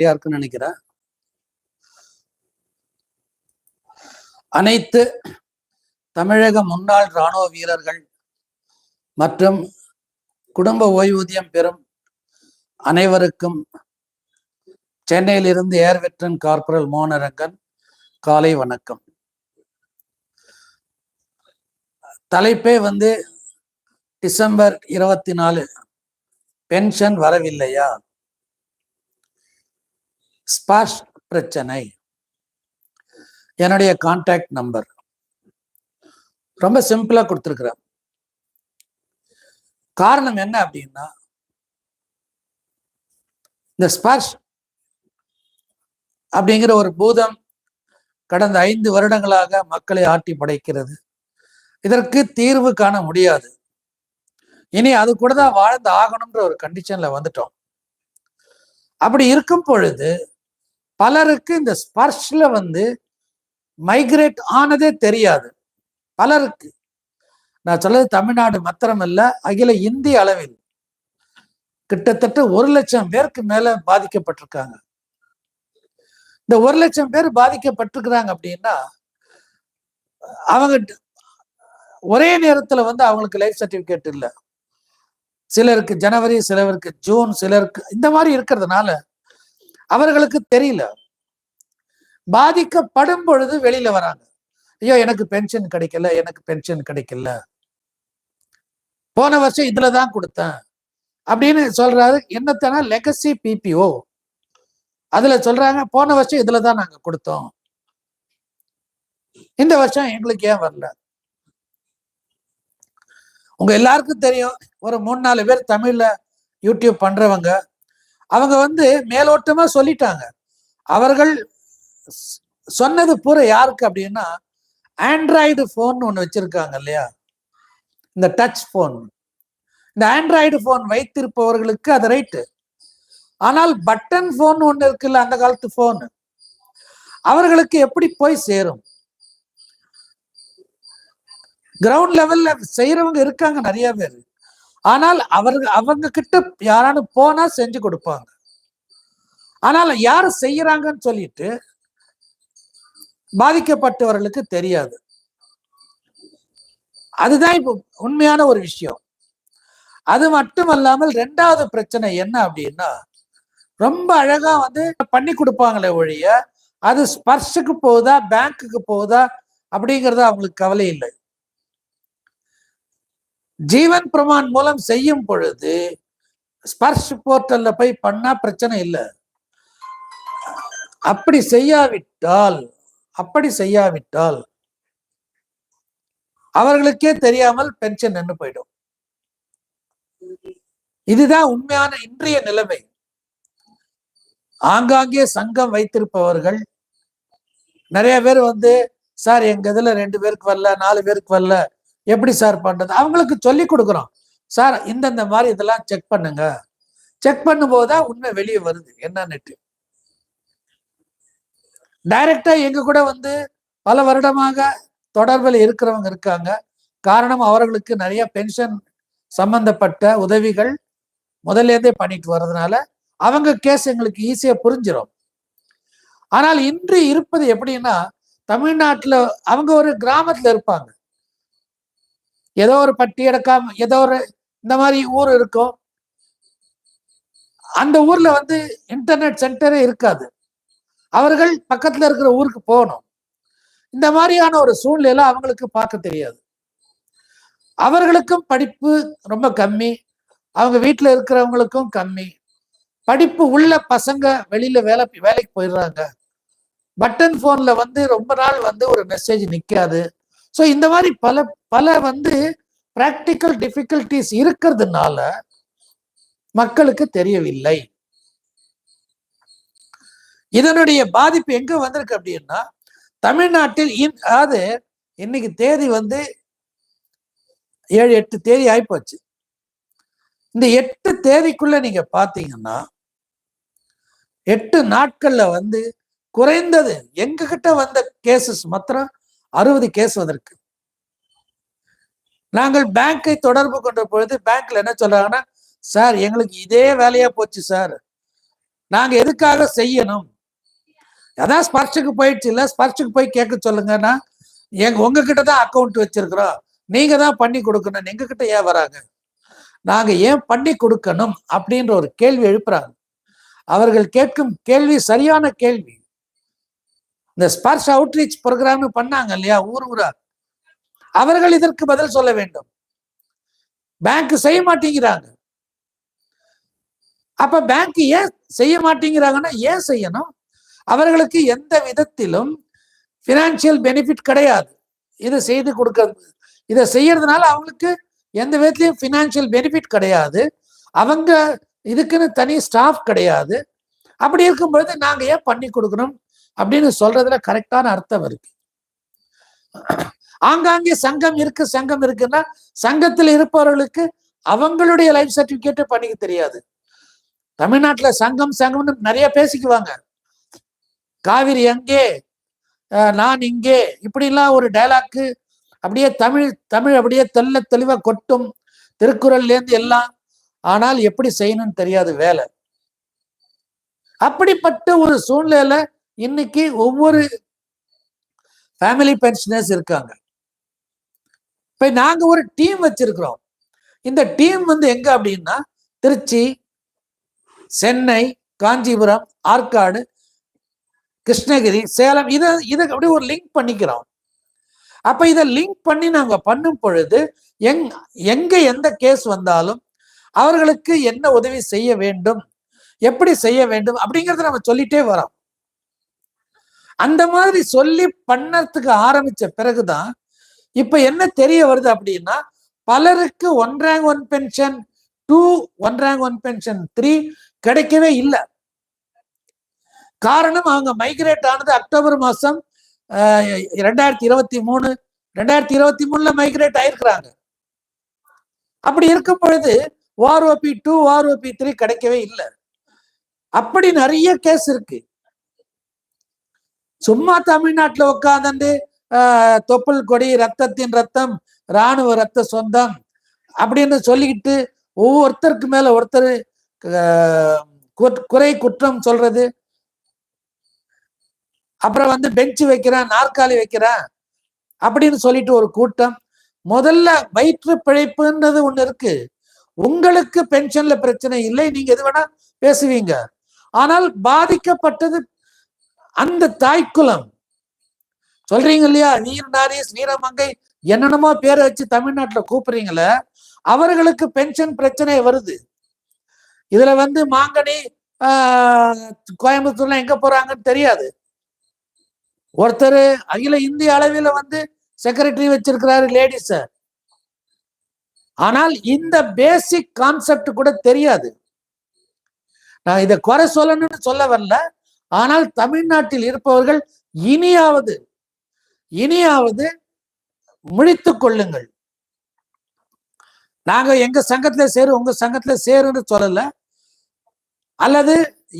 கிளாரிட்டியா இருக்குன்னு நினைக்கிறேன். அனைத்து தமிழக முன்னாள் இராணுவ வீரர்கள் மற்றும் குடும்ப ஓய்வூதியம் பெறும் அனைவருக்கும் சென்னையிலிருந்து ஏர் வெட்ரன் கார்பரல் மோனரங்கன் காலை வணக்கம். தலைப்பே வந்து டிசம்பர் இருபத்தி நாலு. பென்ஷன் வரவில்லையா? ஸ்பாஷ் பிரச்சனை. என்னுடைய கான்டாக்ட் நம்பர் ரொம்ப சிம்பிளா கொடுத்துருக்குறேன். காரணம் என்ன அப்படின்னா இந்த ஸ்பாஷ் அப்படிங்கிற ஒரு பூதம் கடந்த ஐந்து வருடங்களாக மக்களை ஆட்டி படைக்கிறது. இதற்கு தீர்வு காண முடியாது. இனி அது கூட தான் வாழ்ந்து ஆகணும்ன்ற ஒரு கண்டிஷன்ல வந்துட்டோம். அப்படி இருக்கும் பொழுது பலருக்கு இந்த ஸ்பர்ஷ்ல வந்து மைக்ரேட் ஆனதே தெரியாது. பலருக்கு. நான் சொல்றது தமிழ்நாடு மாத்திரம் அகில இந்திய அளவில். கிட்டத்தட்ட ஒரு லட்சம் பேருக்கு மேல பாதிக்கப்பட்டிருக்காங்க. இந்த ஒரு லட்சம் பேர் பாதிக்கப்பட்டிருக்கிறாங்க அப்படின்னா அவங்க ஒரே நேரத்துல வந்து அவங்களுக்கு லைஃப் சர்டிபிகேட் இல்லை. சிலருக்கு ஜனவரி சிலருக்கு ஜூன் சிலருக்கு இந்த மாதிரி இருக்கிறதுனால அவர்களுக்கு தெரியல. பாதிக்கப்படும் பொழுது வெளியில வராங்க. ஐயோ எனக்கு பென்ஷன் கிடைக்கல எனக்கு பென்ஷன் கிடைக்கல. போன வருஷம் இதுலதான் கொடுத்தேன். அப்படின்னு சொல்றாரு. என்னத்தனா லெகசி பிபிஓ அதுல சொல்றாங்க போன வருஷம் இதுலதான் நாங்க கொடுத்தோம். இந்த வருஷம் எங்களுக்கு ஏன் வரல? உங்க எல்லாருக்கும் தெரியும் ஒரு மூணு நாலு பேர் தமிழ்ல யூடியூப் பண்றவங்க அவங்க வந்து மேலோட்டமா சொல்லிட்டாங்க. அவர்கள் சொன்னது பூரா யாருக்கு அப்படின்னா ஆண்ட்ராய்டு போன் ஒன்று வச்சிருக்காங்க இல்லையா? இந்த டச் போன் இந்த ஆண்ட்ராய்டு போன் வைத்திருப்பவர்களுக்கு அது ரைட்டு ஆனால் பட்டன் போன் ஒன்று இருக்குல்ல அந்த காலத்து போன் அவர்களுக்கு எப்படி போய் சேரும்? கிரவுண்ட் லெவல்ல செய்யறவங்க இருக்காங்க நிறைய பேர். ஆனால் அவர்கள் அவங்க கிட்ட யாரானு போனா செஞ்சு கொடுப்பாங்க. ஆனால் யாரு செய்யறாங்கன்னு சொல்லிட்டு பாதிக்கப்பட்டவர்களுக்கு தெரியாது. அதுதான் இப்போ உண்மையான ஒரு விஷயம். அது மட்டும் அல்லாமல் ரெண்டாவது பிரச்சனை என்ன அப்படின்னா ரொம்ப அழகா வந்து பண்ணி கொடுப்பாங்களே ஒழிய அது ஸ்பர்ஷுக்கு போகுதா பேங்க்குக்கு போகுதா அப்படிங்கறது அவங்களுக்கு கவலை இல்லை. ஜீவன் பிரமான் மூலம் செய்யும் பொழுது ஸ்பர்ஷ் போர்ட்டல்ல போய் பண்ணா பிரச்சனை இல்லை. அப்படி செய்யாவிட்டால் அப்படி செய்யாவிட்டால் அவர்களுக்கே தெரியாமல் பென்ஷன் நின்று போயிடும். இதுதான் உண்மையான இன்றைய நிலைமை. ஆங்காங்கே சங்கம் வைத்திருப்பவர்கள் நிறைய பேர் வந்து சார் எங்க இதுல ரெண்டு பேருக்கு வரல நாலு பேருக்கு வரல எப்படி சார் பண்றது? அவங்களுக்கு சொல்லி கொடுக்குறோம். சார் இந்தந்த மாதிரி இதெல்லாம் செக் பண்ணுங்க. செக் பண்ணும்போது தான் உண்மை வெளியே வருது. என்னன்னுட்டு டைரக்டா எங்க கூட வந்து பல வருடமாக தொடர்பில் இருக்கிறவங்க இருக்காங்க. காரணம் அவர்களுக்கு நிறைய பென்ஷன் சம்பந்தப்பட்ட உதவிகள் முதல்ல பண்ணிட்டு வர்றதுனால அவங்க கேஸ் எங்களுக்கு ஈஸியா புரிஞ்சிடும் ஆனால் இன்று இருப்பது எப்படின்னா தமிழ்நாட்டுல அவங்க ஒரு கிராமத்துல இருப்பாங்க. ஏதோ ஒரு பட்டி எடுக்காம ஏதோ ஒரு இந்த மாதிரி ஊர் இருக்கும். அந்த ஊர்ல வந்து இன்டர்நெட் சென்டரே இருக்காது. அவர்கள் பக்கத்துல இருக்கிற ஊருக்கு போகணும். இந்த மாதிரியான ஒரு சூழ்நிலை அவங்களுக்கு பார்க்க தெரியாது. அவர்களுக்கும் படிப்பு ரொம்ப கம்மி. அவங்க வீட்டுல இருக்கிறவங்களுக்கும் கம்மி. படிப்பு உள்ள பசங்க வெளியில வேலை வேலைக்கு போயிடுறாங்க. பட்டன் போன்ல வந்து ரொம்ப நாள் வந்து ஒரு மெசேஜ் நிக்காது. ஸோ இந்த மாதிரி பல பல வந்து பிராக்டிக்கல் டிஃபிகல்டிஸ் இருக்கிறதுனால மக்களுக்கு தெரியவில்லை. இதனுடைய பாதிப்பு எங்க வந்திருக்கு அப்படின்னா தமிழ்நாட்டில் அதாவது இன்னைக்கு தேதி வந்து ஏழு எட்டு தேதி ஆயிப்போச்சு. இந்த எட்டு தேதிக்குள்ள நீங்க பாத்தீங்கன்னா எட்டு நாட்கள்ல வந்து குறைந்தது எங்க கிட்ட வந்த கேசஸ் மாத்திரம் அறுபது கேஸ் வந்திருக்கு. நாங்கள் பேங்கை தொடர்பு கொண்ட பொழுது பேங்க்ல என்ன சொல்றாங்கன்னா சார் எங்களுக்கு இதே வேலையா போச்சு சார் நாங்க எதுக்காக செய்யணும்? அதான் ஸ்பர்ஷுக்கு போயிடுச்சு இல்ல? ஸ்பர்ஷுக்கு போய் கேட்க சொல்லுங்கன்னா எங்க உங்ககிட்ட தான் அக்கௌண்ட் வச்சிருக்கிறோம். நீங்க தான் பண்ணி கொடுக்கணும். எங்க கிட்ட ஏன் வராங்க? நாங்க ஏன் பண்ணி கொடுக்கணும் அப்படின்ற ஒரு கேள்வி எழுப்புறாங்க. அவர்கள் கேட்கும் கேள்வி சரியான கேள்வி. இந்த ஸ்பர்ஷ் அவுட்ரீச் ப்ரோக்ராம் பண்ணாங்க இல்லையா? ஊர் ஊரா. அவர்கள் இதற்கு பதில் சொல்ல வேண்டும். பேங்க் செய்ய மாட்டேங்கிறாங்க. அப்ப பேங்க் ஏன் செய்ய மாட்டேங்கிறாங்கன்னா ஏன் செய்யணும்? அவர்களுக்கு எந்த விதத்திலும் பினான்சியல் பெனிஃபிட் கிடையாது. இதை செய்து கொடுக்கறது இதை செய்யறதுனால அவங்களுக்கு எந்த விதத்திலையும் ஃபினான்ஷியல் பெனிஃபிட் கிடையாது. அவங்க இதுக்குன்னு தனி ஸ்டாஃப் கிடையாது. அப்படி இருக்கும் பொழுது நாங்க ஏன் பண்ணி கொடுக்கணும்? அப்படின்னு சொல்றதுல கரெக்டான அர்த்தம் இருக்கு. ஆங்காங்கே சங்கம் இருக்கு சங்கம் இருக்குன்னா சங்கத்தில் இருப்பவர்களுக்கு அவங்களுடைய லைஃப் சர்டிபிகேட்டை பண்ணிக்க தெரியாது. தமிழ்நாட்டுல சங்கம் சங்கம்னு நிறைய பேசிக்குவாங்க. காவிரி அங்கே அஹ் நான் இங்கே இப்படிலாம் ஒரு டைலாக்கு அப்படியே தமிழ் தமிழ் அப்படியே தெல்ல தெளிவா கொட்டும். திருக்குறள்ல இருந்து எல்லாம் ஆனால் எப்படி செய்யணும்னு தெரியாது வேலை. அப்படிப்பட்ட ஒரு சூழ்நிலையில இன்னைக்கு ஒவ்வொரு ஃபேமிலி பென்ஷனர்ஸ் இருக்காங்க. இப்போ நாங்க ஒரு டீம் வச்சிருக்கிறோம். இந்த டீம் வந்து எங்க அப்படின்னா திருச்சி சென்னை காஞ்சிபுரம் ஆற்காடு கிருஷ்ணகிரி சேலம் இதை இதை அப்படியே ஒரு லிங்க் பண்ணிக்கிறோம். அப்ப இதை லிங்க் பண்ணி நாங்க பண்ணும் பொழுது எங் எங்க எந்த கேஸ் வந்தாலும் அவர்களுக்கு என்ன உதவி செய்ய வேண்டும் எப்படி செய்ய வேண்டும் அப்படிங்கிறத நம்ம சொல்லிட்டே வரோம். அந்த மாதிரி சொல்லி பண்ணறதுக்கு ஆரம்பிச்ச பிறகுதான் இப்ப என்ன தெரிய வருது அப்படின்னா பலருக்கு one rank one pension two one rank one pension three கிடைக்கவே இல்லை. காரணம் அவங்க மைக்ரேட் ஆனது அக்டோபர் மாசம் ரெண்டாயிரத்தி இருபத்தி மூணு ரெண்டாயிரத்தி இருபத்தி மூணுல மைக்ரேட் ஆயிருக்கிறாங்க. அப்படி இருக்கும் பொழுது ஓஆர்ஓபி டூ ஓஆர்ஓபி த்ரீ கிடைக்கவே இல்லை. அப்படி நிறைய கேஸ் இருக்கு. சும்மா தமிழ்நாட்டுல உட்காந்து தொப்புள் கொடி ரத்தத்தின் ரத்தம் இராணுவ ரத்த சொந்தம் அப்படின்னு சொல்லிக்கிட்டு ஒவ்வொருத்தருக்கு மேல ஒருத்தர் குறை குற்றம் சொல்றது. அப்புறம் வந்து பெஞ்சு வைக்கிறேன் நாற்காலி வைக்கிறேன் அப்படின்னு சொல்லிட்டு ஒரு கூட்டம். முதல்ல வயிற்று பிழைப்புன்றது ஒண்ணு இருக்கு. உங்களுக்கு பென்ஷன்ல பிரச்சனை இல்லை நீங்க எது வேணா பேசுவீங்க. ஆனால் பாதிக்கப்பட்டது அந்த தாய்க்குலம் சொல்றீங்க இல்லையா? நீர் நாரீஸ் வீரமங்கை என்னென்னமோ பேரை வச்சு தமிழ்நாட்டுல கூப்பிடுறீங்கள அவர்களுக்கு பென்ஷன் பிரச்சனை வருது. இதுல வந்து மாங்கனி கோயம்புத்தூர்ல எங்க போறாங்கன்னு தெரியாது. ஒருத்தர் அகில இந்திய அளவில் வந்து செக்ரட்டரி வச்சிருக்கிறாரு லேடிஸ. ஆனால் இந்த பேசிக் கான்செப்ட் கூட தெரியாது. நான் இதை குறை சொல்லணும்னு சொல்ல வரல. ஆனால் தமிழ்நாட்டில் இருப்பவர்கள் இனியாவது இனியாவது முழித்து கொள்ளுங்கள். நாங்க எங்க சங்கத்துல சேரு உங்க சங்கத்துல சேருன்னு சொல்லல. அல்லது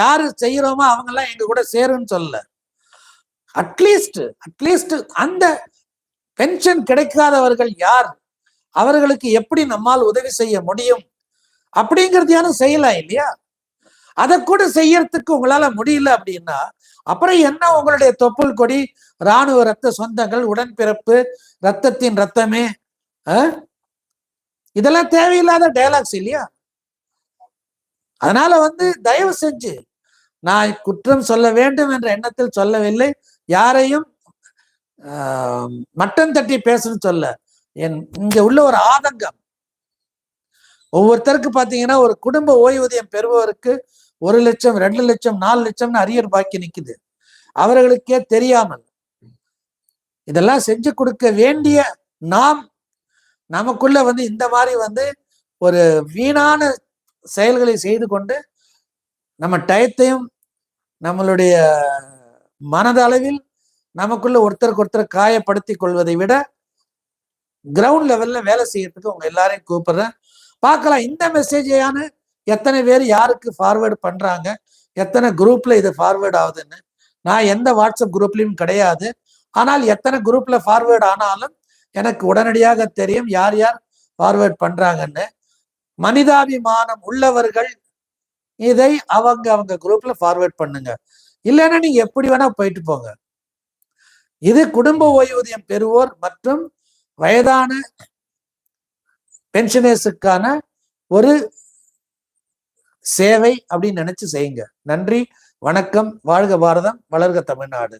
யாரு செய்யறோமோ அவங்க எல்லாம் எங்க கூட சேருன்னு சொல்லல. அட்லீஸ்ட் அட்லீஸ்ட் அந்த பென்ஷன் கிடைக்காதவர்கள் யார்? அவர்களுக்கு எப்படி நம்மால் உதவி செய்ய முடியும்? அப்படிங்கிறதையான செய்யலாம் இல்லையா? அதை கூட செய்யறதுக்கு உங்களால முடியல அப்படின்னா அப்புறம் என்ன உங்களுடைய தொப்புள் கொடி? இராணுவ ரத்த சொந்தங்கள் உடன்பிறப்பு ரத்தத்தின் ரத்தமே இதெல்லாம் தேவையில்லாத டைலாக்ஸ் இல்லையா? அதனால வந்து தயவு செஞ்சு நான் குற்றம் சொல்ல வேண்டும் என்ற எண்ணத்தில் சொல்லவில்லை. யாரையும் மட்டம் தட்டி பேசணும்னு சொல்ல. என் இங்க உள்ள ஒரு ஆதங்கம். ஒவ்வொருத்தருக்கு பாத்தீங்கன்னா ஒரு குடும்ப ஓய்வூதியம் பெறுபவருக்கு ஒரு லட்சம் ரெண்டு லட்சம் நாலு லட்சம்னு அரியர் பாக்கி நிக்குது. அவர்களுக்கே தெரியாமல். இதெல்லாம் செஞ்சு கொடுக்க வேண்டிய நாம் நமக்குள்ள வந்து இந்த மாதிரி வந்து ஒரு வீணான செயல்களை செய்து கொண்டு நம்ம டயத்தையும் நம்மளுடைய மனதளவில் நமக்குள்ள ஒருத்தருக்கு ஒருத்தர் காயப்படுத்தி கொள்வதை விட கிரவுண்ட் லெவல்ல வேலை செய்யறதுக்கு உங்க எல்லாரையும் கூப்பிடுறேன். பார்க்கலாம் இந்த மெசேஜையான எத்தனை பேர் யாருக்கு ஃபார்வேர்டு பண்றாங்க? எத்தனை குரூப்ல இது ஃபார்வேர்ட் ஆகுதுன்னு? நான் எந்த வாட்ஸ்அப் குரூப்லயும் கிடையாது. ஆனால் எத்தனை குரூப்ல ஃபார்வேர்டு ஆனாலும் எனக்கு உடனடியாக தெரியும் யார் யார் ஃபார்வேர்ட் பண்றாங்கன்னு. மனிதாபிமானம் உள்ளவர்கள் இதை அவங்க அவங்க குரூப்ல ஃபார்வேர்ட் பண்ணுங்க. இல்லைன்னா நீங்க எப்படி வேணா போயிட்டு போங்க. இது குடும்ப ஓய்வூதியம் பெறுவோர் மற்றும் வயதான பென்ஷனர்ஸுக்கான ஒரு சேவை அப்படின்னு நினைச்சு செய்யுங்க. நன்றி வணக்கம் வாழ்க பாரதம் வளர்க தமிழ்நாடு.